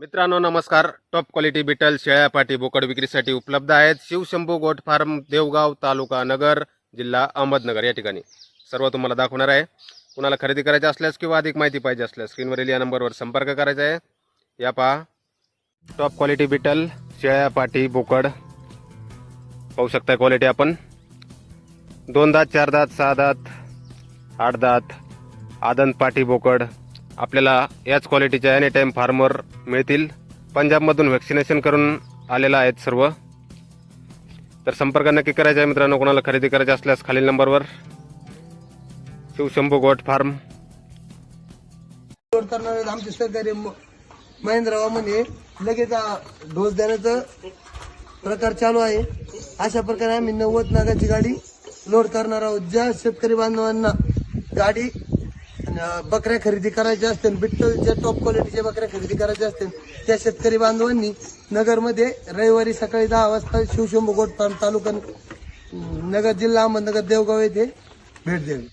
मित्रांनो नमस्कार. Top quality beetle शेळ्या पाटी बोकड विक्रीसाठी उपलब्ध आहेत शिवशंभू गोट फार्म देवगाव तालुका नगर जिल्हा अहमदनगर या ठिकाणी. सर्व तुम्हाला दाखवणार आहे. कुणाला खरेदी करायची असल्यास किंवा अधिक माहिती पाहिजे असल्यास स्क्रीनवरील या नंबरवर संपर्क करायचा आहे. या पहा. टॉप क्वालिटी बिटल शेळ्या पाटी बोकड. पाहू शकता क्वालिटी आपण. दोन दात चार दात सहा दात आठ दात आदन पाटी बोकड. आपल्याला याच क्वालिटीच्या एनी टाईम फार्मर मिळतील. पंजाबमधून व्हॅक्सिनेशन करून आलेला आहेत सर्व. तर संपर्क नक्की करायचा आहे मित्रांनो कोणाला खरेदी करायचे असल्यास खालील नंबरवर. Shivshambhu goat farm. लोड आमचे सहकारी म- महेंद्र म्हणे लगेच डोस देण्याचं प्रकार चालू आहे. अशा प्रकारे आम्ही नव्वद नागाची गाडी लोड करणार आहोत. ज्या शेतकरी बांधवांना गाडी बकऱ्या खरेदी करायच्या असतील बिट्टलच्या टॉप क्वालिटीच्या बकऱ्या खरेदी करायच्या असतील त्या शेतकरी बांधवांनी नगरमध्ये रविवारी सकाळी दहा वाजता शिवशंभू गोट फार्म तालुका नगर जिल्हा अहमदनगर देवगाव येथे भेट द्यावी.